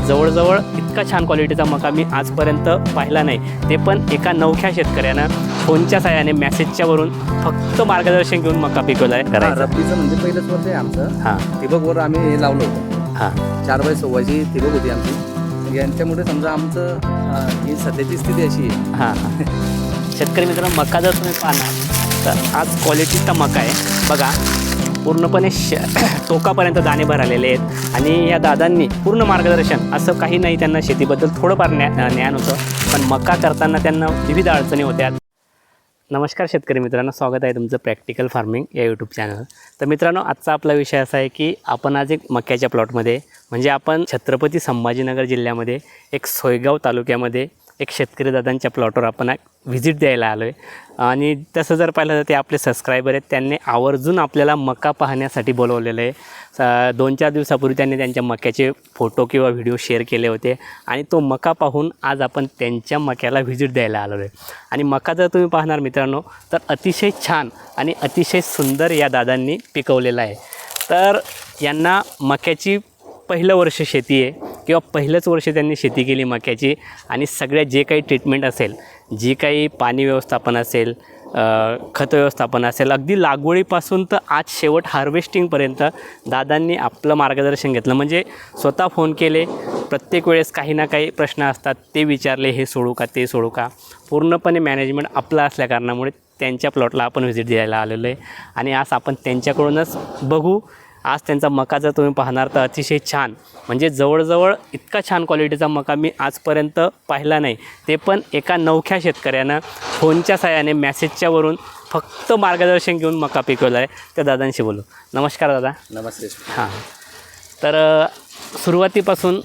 जवळजवळ इतका छान क्वालिटीचा मका मी आजपर्यंत पाहिला नाही. ते पण एका नवख्या शेतकऱ्यानं फोनच्या साह्याने मेसेजच्या वरून फक्त मार्गदर्शन घेऊन मका पिकवला आहे करायचं. रब्बीचं म्हणजे पहिलंच वर्ष आहे आमचं. हां. ठिबकवर आम्ही हे लावलं होतं. हां. चार बाय सव्वाची ठिबक होती आमची. यांच्यामुळे समजा आमचं अं, ही सध्याची स्थिती अशी आहे. हां. हां शेतकरी मित्रांनो मका जर तुम्ही पाहणार तर आज क्वालिटीचा मका आहे. बघा पूर्णपणे श टोकापर्यंत दाणे भरालेले आहेत. आणि या दादांनी पूर्ण मार्गदर्शन असं काही नाही त्यांना शेतीबद्दल थोडंफार ज्ञा ज्ञान होतं. पण मका करताना त्यांना विविध अडचणी होत्या. नमस्कार शेतकरी मित्रांनो स्वागत आहे तुमचं प्रॅक्टिकल फार्मिंग या यूट्यूब चॅनल तर मित्रांनो आजचा आपला विषय असा आहे की आपण आज एक मक्याच्या प्लॉटमध्ये म्हणजे आपण छत्रपती संभाजीनगर जिल्ह्यामध्ये एक सोयगाव तालुक्यामध्ये एक शेतकरी दादांच्या प्लॉटवर आपण व्हिजिट द्यायला आलो आहे आणि तसं जर पाहिलं तर ते आपले सबस्क्रायबर आहेत. त्यांनी आवर्जून आपल्याला मका पाहण्यासाठी बोलवलेलं आहे. स- दोन चार दिवसापूर्वी त्यांनी त्यांच्या मक्याचे फोटो किंवा व्हिडिओ शेअर केले होते. आणि तो मका पाहून आज आपण त्यांच्या मक्याला व्हिजिट द्यायला आलो आहे आणि मका जर तुम्ही पाहणार मित्रांनो तर अतिशय छान आणि अतिशय सुंदर या दादांनी पिकवलेला आहे. तर यांना मक्याची पहिलं वर्ष शेती आहे. किंवा पहिलंच वर्ष त्यांनी शेती केली मक्याची आणि सगळ्या जे काही ट्रीटमेंट असेल जी काही पाणी व्यवस्थापन असेल खत व्यवस्थापन असेल अगदी लागवडीपासून तर आज शेवट हार्वेस्टिंगपर्यंत दादांनी आपलं मार्गदर्शन घेतलं. म्हणजे स्वतः फोन केले प्रत्येक वेळेस काही ना काही प्रश्न असतात ते विचारले हे सोडू का ते सोडू का? पूर्णपणे मॅनेजमेंट आपलं असल्याकारणामुळे त्यांच्या प्लॉटला आपण व्हिजिट द्यायला आलेलो आहे. आणि आज आपण त्यांच्याकडूनच बघू आज त्यांचा मका जर तुम्ही पाहणार तर अतिशय छान. म्हणजे जवळजवळ इतका छान क्वालिटीचा मका मी आजपर्यंत पाहिला नाही. ते पण एका नवख्या शेतकऱ्यानं फोनच्या साह्याने मेसेजच्या वरून फक्त मार्गदर्शन घेऊन मका पिकवला आहे. त्या दादांशी बोलू. नमस्कार दादा. नमस्ते. हां. तर सुरुवातीपासून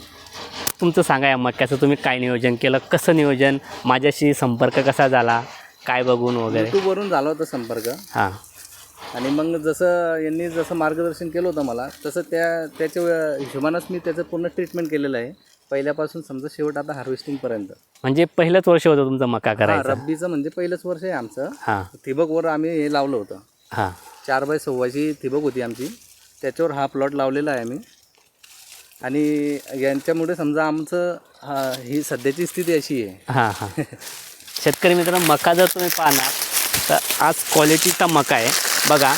तुमचं सांगा या मक्याचं. तुम्ही काय नियोजन केलं? कसं नियोजन? माझ्याशी संपर्क कसा झाला? काय बघून वगैरे? यूट्यूबवरून झाला होता संपर्क. हां. आणि मग जसं यांनी जसं मार्गदर्शन केलं होतं मला तसं त्या त्याच्या हिशोबानंच मी त्याचं पूर्ण ट्रीटमेंट केलेलं आहे. पहिल्यापासून समजा शेवट आता हार्वेस्टिंगपर्यंत म्हणजे पहिलंच वर्ष होतं तुमचं मका हा करायचं. रब्बीचं म्हणजे पहिलंच वर्ष आहे आमचं. हां. ठिबकवर आम्ही हे लावलं होतं. हां. चार बाय सव्वाची ठिबक होती आमची. त्याच्यावर हा प्लॉट लावलेला आहे आम्ही. आणि यांच्यामुळे समजा आमचं हा ही सध्याची स्थिती अशी आहे. हां हां. शेतकरी मित्रांनो मका जर तुम्ही पाहणार तर आज क्वालिटीचा मका आहे. बघा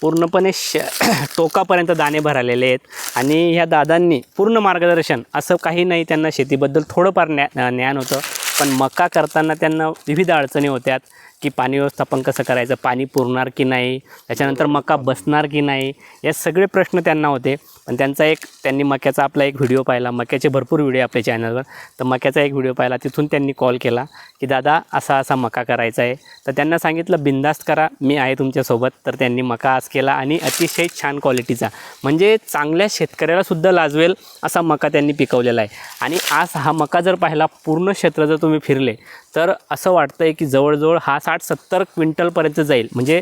पूर्णपणे श टोकापर्यंत दाणे भरालेले आहेत आणि ह्या दादांनी पूर्ण मार्गदर्शन असं काही नाही त्यांना शेतीबद्दल थोडंफार ज्ञा ज्ञान होतं. पण मका करताना त्यांना विविध अडचणी होत्यात. की पाणी व्यवस्थापन कसं करायचं पाणी पुरणार की नाही त्याच्यानंतर मका बसणार की नाही या सगळे प्रश्न त्यांना होते. पण त्यांचा एक त्यांनी मक्याचा आपला एक व्हिडिओ पाहिला मक्याचे भरपूर व्हिडिओ आपल्या चॅनलवर. तर मक्याचा एक व्हिडिओ पाहिला तिथून त्यांनी कॉल केला की दादा असा असा मका करायचा आहे. तर त्यांना सांगितलं बिंदास्त करा मी आहे तुमच्यासोबत. तर त्यांनी मका आज केला आणि अतिशय छान क्वालिटीचा. म्हणजे चांगल्या शेतकऱ्यालासुद्धा लाजवेल असा मका त्यांनी पिकवलेला आहे. आणि आज हा मका जर पाहिला पूर्ण क्षेत्र जर तुम्ही फिरले तर असं वाटतं आहे की जवळजवळ हा साठ सत्तर क्विंटलपर्यंत जाईल. म्हणजे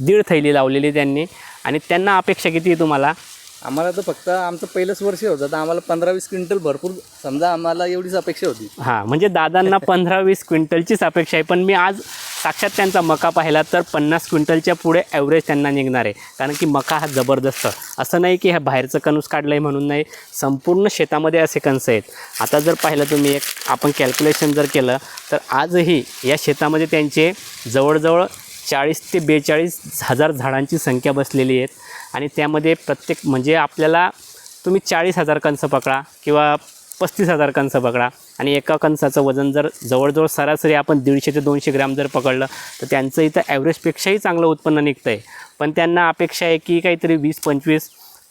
दीड थैली लावलेली त्यांनी. आणि त्यांना अपेक्षा किती आहे तुम्हाला? आम्हाला तर फक्त आमचं पहिलंच वर्ष होतं. तर आम्हाला पंधरा वीस क्विंटल भरपूर समजा आम्हाला एवढीच अपेक्षा होती. हां म्हणजे दादांना पंधरा वीस क्विंटलचीच अपेक्षा आहे. पण मी आज साक्षात त्यांचा मका पाहिला तर पन्नास क्विंटलच्या पुढे ॲव्हरेज त्यांना निघणार आहे. कारण की मका हा जबरदस्त. असं नाही की ह्या बाहेरचं कणूस काढलं आहे म्हणून नाही. संपूर्ण शेतामध्ये असे कणसं आहेत. आता जर पाहिलं तुम्ही एक आपण कॅल्क्युलेशन जर केलं तर आजही या शेतामध्ये त्यांचे जवळजवळ चाळीस ते बेचाळीस हजार झाडांची संख्या बसलेली आहेत. आणि त्यामध्ये प्रत्येक म्हणजे आपल्याला तुम्ही चाळीस हजार कणस पकडा किंवा पस्तीस हजार कणस पकडा आणि एका कणसाचं वजन जर जवळजवळ सरासरी आपण दीडशे ते दोनशे ग्रॅम जर पकडलं तर त्यांचं इथं ॲव्हरेजपेक्षाही चांगलं उत्पन्न निघतं आहे पण त्यांना अपेक्षा आहे की काहीतरी वीस पंचवीस.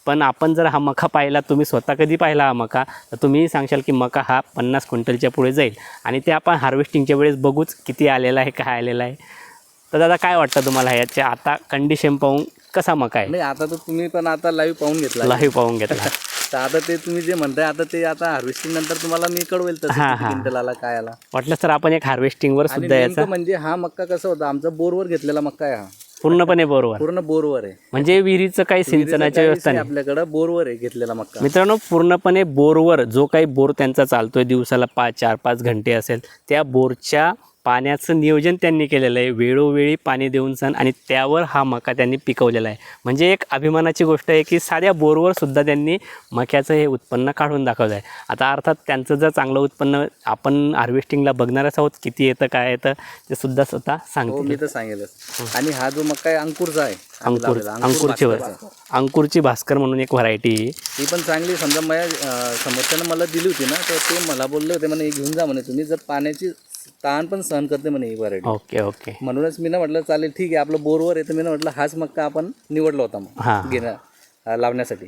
पण आपण जर हा मका पाहिला तुम्ही स्वतः कधी पाहिला हा मका तर तुम्हीही सांगशाल की मका हा पन्नास क्विंटलच्या पुढे जाईल. आणि ते आपण हार्वेस्टिंगच्या वेळेस बघूच किती आलेला आहे काय आलेला आहे. तर दादा काय वाटतं तुम्हाला ह्याच्या आता कंडिशन पाहून कसा मका आहे? नाही आता तर तुम्ही पण आता लाईव्ह पाहून घेतला. लाईव्ह पाहून घेतला. तर आता ते तुम्ही जे म्हणताय आता ते आता हार्वेस्टिंग नंतर तुम्हाला मी कळवेल हा, हा. आला काय आला. वाटलं तर आपण एक हार्वेस्टिंगवर आणि सुद्धा याचा नेमकं म्हणजे हा मक्का कसा होता? आमचा बोरवर घेतलेला मक्का आहे हा. पूर्णपणे बरोबर पूर्ण बोरवर आहे. म्हणजे विहिरीचं काही सिंचनाची व्यवस्था नाही. आपल्याकडं बोरवर आहे घेतलेला मक्का. मित्रांनो पूर्णपणे बोरवर जो काही बोर त्यांचा चालतोय दिवसाला पाच चार पाच घंटे असेल त्या बोरच्या पाण्याचं नियोजन त्यांनी केलेलं आहे. वेळोवेळी पाणी देऊन सण आणि त्यावर हा मका त्यांनी पिकवलेला आहे. म्हणजे एक अभिमानाची गोष्ट आहे की साध्या बोरवर सुद्धा त्यांनी मक्याचं हे उत्पन्न काढून दाखवलं आहे आता अर्थात त्यांचं जर चांगलं उत्पन्न आपण हार्वेस्टिंगला बघणारच आहोत किती येतं काय येतं ते सुद्धा स्वतः हो सांगतील. मी तर सांगेलच. आणि हा जो मका आहे अंकुरचा आहे अंकुर अंकुरची. अंकुरची भास्कर म्हणून एक व्हरायटी ती पण चांगली समजा माझ्या समोरच्यानं मला दिली होती ना तर ते मला बोलले होते म्हणे घेऊन जा म्हणे तुम्ही जर पाण्याची ताण पण सहन करते म्हणे ही व्हरायटी ओके ओके. म्हणूनच मी ना म्हटलं चालेल ठीक आहे आपलं बोरवर आहे तर मी ना म्हटलं हाच मक्का आपण निवडला होता. मग घेणं लावण्यासाठी.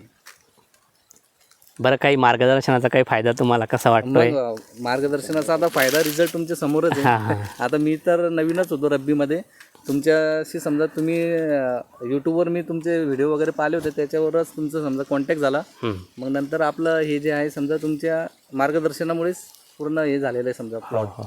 बरं काही मार्गदर्शनाचा काही फायदा तुम्हाला कसा वाटतोय? मग अं, मार्गदर्शनाचा आता फायदा रिझल्ट तुमच्या समोरच हां आहे. हां आता मी तर नवीनच होतो रब्बीमध्ये. तुमच्याशी समजा तुम्ही यूट्यूबवर मी तुमचे व्हिडिओ वगैरे पाहिले होते त्याच्यावरच तुमचा समजा कॉन्टॅक्ट झाला. हं. मग नंतर आपलं हे जे आहे समजा तुमच्या मार्गदर्शनामुळेच पूर्ण हे झालेलं आहे समजा प्लॉट हो.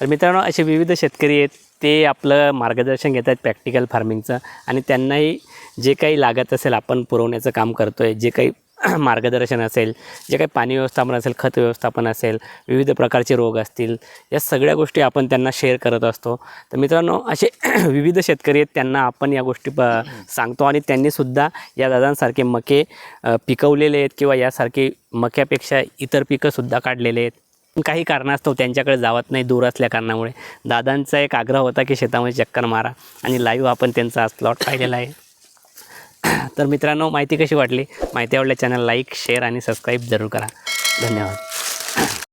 तर मित्रांनो असे विविध शेतकरी आहेत ते आपलं मार्गदर्शन घेत आहेत प्रॅक्टिकल फार्मिंगचं आणि त्यांनाही जे काही लागत असेल आपण पुरवण्याचं काम करतो आहे जे काही मार्गदर्शन असेल जे काही पाणी व्यवस्थापन असेल खत व्यवस्थापन असेल विविध प्रकारचे रोग असतील या सगळ्या गोष्टी आपण त्यांना शेअर करत असतो. तर मित्रांनो असे विविध शेतकरी आहेत त्यांना आपण या गोष्टी प सांगतो आणि त्यांनीसुद्धा या दादांसारखे मके पिकवलेले आहेत किंवा यासारखे मक्यापेक्षा इतर पिकंसुद्धा काढलेले आहेत. काही कारणास्तव त्यांच्याकडे जावत नाही दूर असल्या कारणामुळे. दादांचा एक आग्रह होता की शेतामध्ये चक्कर मारा आणि लाईव्ह आपण त्यांचा स्लॉट पाहिलेला आहे. तर मित्रांनो माहिती कशी वाटली? माहिती आवडल्या चॅनल लाईक शेअर आणि सबस्क्राईब जरूर करा. धन्यवाद.